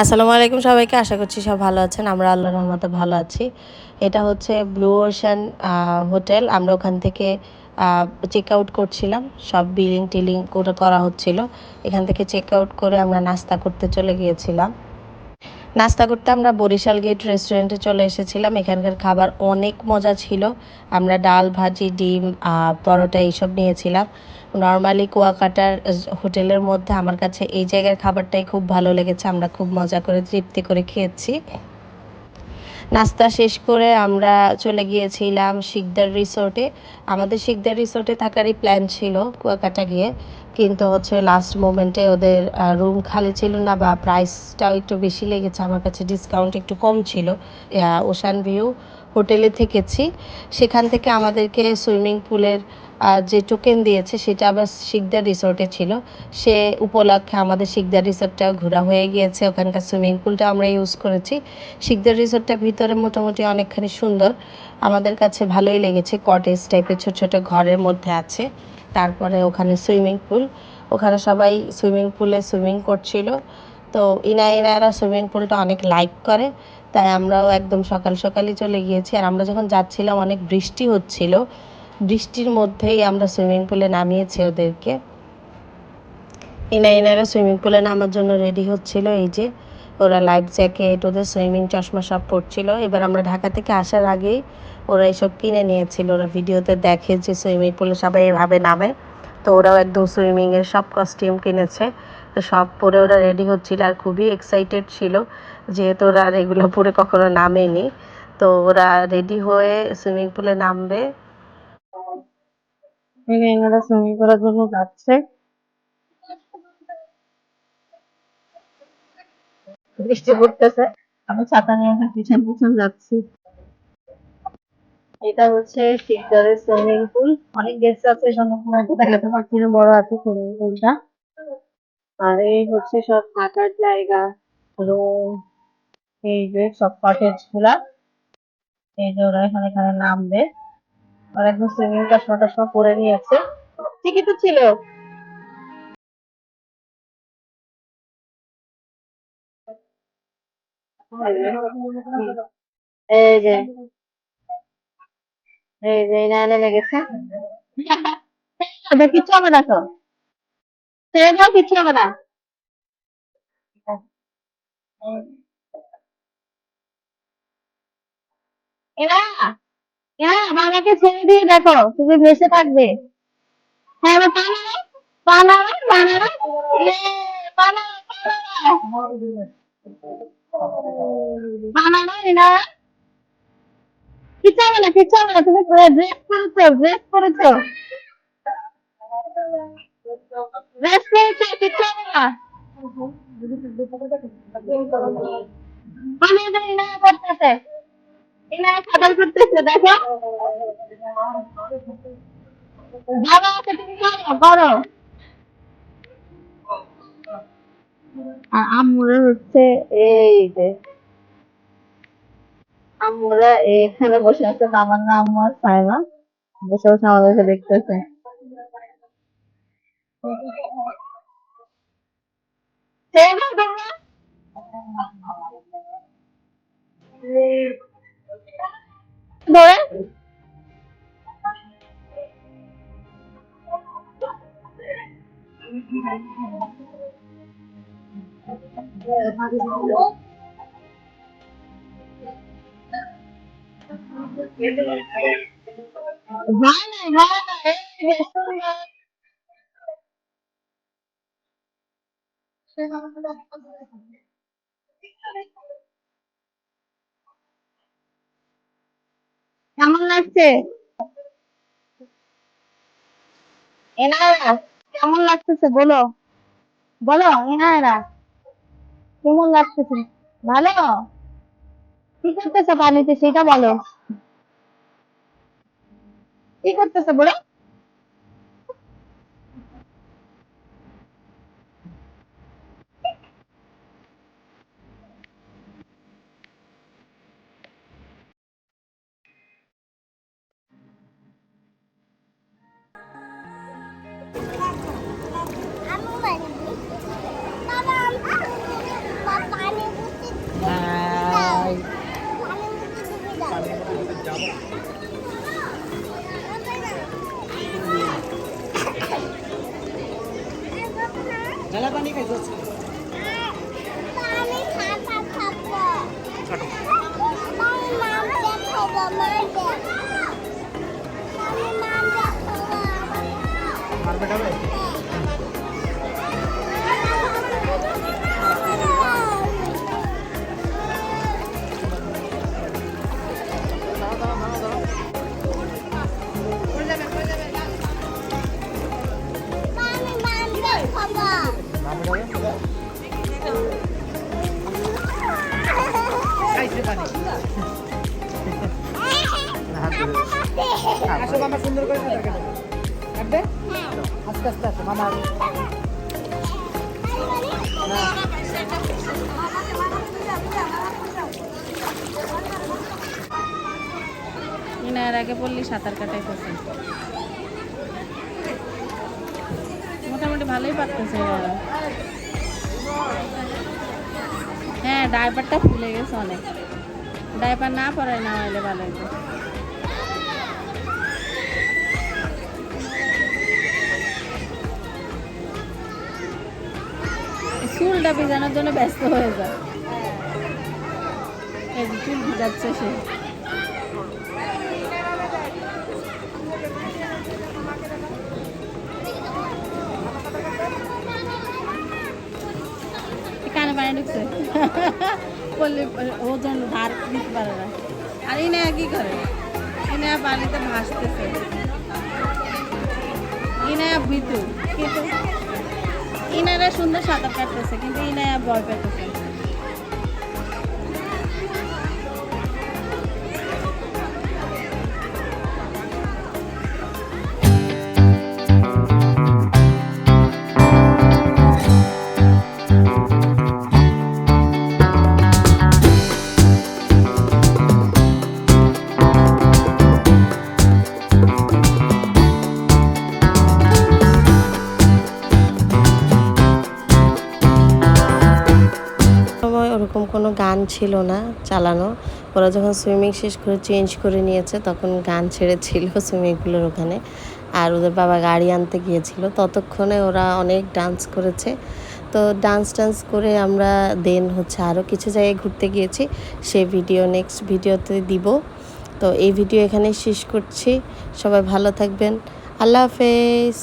আসসালামু আলাইকুম সবাইকে, আশা করছি সব ভালো আছেন। আমরা আল্লাহর রহমতে ভালো আছি। এটা হচ্ছে ব্লু ওশান হোটেল আমরা ওখান থেকে চেক আউট করছিলাম। সব বিলিং টিলিং করে করা হচ্ছিল। এখান থেকে চেক আউট করে আমরা নাস্তা করতে চলে গিয়েছিলাম। নাস্তা করতে আমরা বরিশাল গেট রেস্টুরেন্টে চলে এসেছিলাম। এখানকার খাবার অনেক মজা ছিল। আমরা ডাল, ভাজি, ডিম পরোটা এইসব নিয়েছিলাম। নর্মালি কুয়াকাটার হোটেলের মধ্যে আমার কাছে এই জায়গার খাবারটাই খুব ভালো লেগেছে। আমরা খুব মজা করে তৃপ্তি করে খেয়েছি। নাস্তা শেষ করে আমরা চলে গিয়েছিলাম শিকদার রিসোর্টে। আমাদের শিকদার রিসোর্টে থাকারই প্ল্যান ছিল কুয়াকাটা গিয়ে। কিন্তু হচ্ছে লাস্ট মোমেন্টে ওদের রুম খালি ছিল না বা প্রাইসটাও একটু বেশি লেগেছে, আমার কাছে ডিসকাউন্ট একটু কম ছিল। ওশান ভিউ হোটেলে থেকেছি। সেখান থেকে আমাদেরকে সুইমিং পুলের যে টোকেন দিয়েছে সেটা আবার শিকদার রিসোর্টে ছিল। সে উপলক্ষে আমাদের শিকদার রিসোর্টটাও ঘোরা হয়ে গিয়েছে। ওখানকার সুইমিং পুলটা আমরা ইউজ করেছি। শিকদার রিসোর্টটা ভিতরে মোটামুটি অনেকখানি সুন্দর। আমাদের কাছে ভালোই লেগেছে। কটেজ টাইপের ছোট ছোট ঘরের মধ্যে আছে। তারপরে ওখানে সুইমিং পুল ওখানে সবাই সুইমিং পুলে সুইমিং করছিল। তো ইনা ইনারা সুইমিং পুলটা অনেক লাইক করে। তাই আমরাও একদম সকাল সকালই চলে গিয়েছি। আর আমরা যখন যাচ্ছিলাম, অনেক বৃষ্টি হচ্ছিল। বৃষ্টির মধ্যেই আমরা সুইমিং পুলে নামিয়েছি ওদেরকে। ইনা ইনারা সুইমিং পুলে নামার জন্য রেডি হচ্ছিল। এই যে ওরা লাইফ জ্যাকেট, ওদের সুইমিং চশমা সব পরছিল। এবার আমরা ঢাকা থেকে আসার আগেই ওরা এসব কিনে নিয়েছিল। ওরা ভিডিওতে দেখে যে সুইমিং পুলে সবাই এভাবে নামে। তো ওরাও একদম সুইমিংয়ের সব কস্টিউম কিনেছে। তো সব পরে ওরা রেডি হচ্ছিল আর খুবই এক্সাইটেড ছিল যেহেতু ওরা এগুলো পরে কখনো নামেনি। তো ওরা রেডি হয়ে সুইমিং পুলে নামবে। এনারা সুইমিং করার জন্য যাচ্ছে। বৃষ্টি পড়তেছে। আমি ছাতা নিয়ে যাচ্ছি। এটা হচ্ছে সুইমিং পুল অনেক গেস্ট আছে দেখাতে পারছি না, বড় আছে সুইমিং আর এই হচ্ছে সব থাকার জায়গা রুম এই যে সব কটেজগুলা। এই যে ওরা এখানে এখানে নামবে। আর একদম সুইমিং চশমা টশমা পরে নিয়েছে। ঠিকই তো ছিল। এই যে এই যে এই না নেমে গেছে ওদের কিচ্ছু হবে না তো? না। এরা এরা বাবাকে ছেড়ে দিয়ে দেখো, তুমি বেঁচে থাকবে। হ্যাঁ এবার পানারা পানারা পানারা পানারা এরা কিচ্ছু হবে না, কিচ্ছু হবে না, তুমি ড্রেস করেছ ড্রেস করেছ ড্রেস করেছ কিচ্ছু হবে না। আমি এটা ইনা করতেছে আম্মুরা এখানে বসে আছে আমার নাম সাইমা বসে বসে আমাদেরকে দেখতেছে। তোমরা? ধরে হয় নাই হয় নাই এই যে সুন্দর কেমন লাগছে? এনারা কেমন লাগতেছে বলো? বলো এনারা কেমন লাগতেছে? ভালো? কি করতেছে পানিতে? সেটা বলো। কি করতেছে বলো? মেলা পানি খাইছো? আমি খাতা মামা সুন্দর করে সাঁতার কাটো কাটবে? আস্তে আস্তে আস্তে, মামা। ইনার আগে পড়লি, সাঁতার কাটাইতেছে মোটামুটি ভালোই পারতেছে এরা। হ্যাঁ ডাইপারটা ফুলে গেছে অনেক। ডাইপার না পরাই না হইলে ভালো হইতো। চুলটা ভিজানোর জন্য ব্যস্ত হয়ে যায়। চুল ভিজাচ্ছে সে। পানি ঢুকছে। বললে ওজন ধার দিতে পারে না। আর ইনে কি করে? ইনে পানিতে ভাসতেছে। ইনে ভিতু কিন্তু ইনারা সুন্দর সাঁতার কাটতেছে কিন্তু ইনারা ভয় পেতেছে কোনো গান ছিল না চালানো। ওরা যখন সুইমিং শেষ করে চেঞ্জ করে নিয়েছে, তখন গান ছেড়েছিল সুইমিং পুলের ওখানে। আর ওদের বাবা গাড়ি আনতে গিয়েছিল। ততক্ষণে ওরা অনেক ডান্স করেছে। তো ডান্স টান্স করে আমরা দেন হচ্ছে আরও কিছু জায়গায় ঘুরতে গিয়েছি। সে ভিডিও, নেক্সট ভিডিওতে দিব। তো এই ভিডিও এখানে শেষ করছি। সবাই ভালো থাকবেন। আল্লাহ হাফেজ।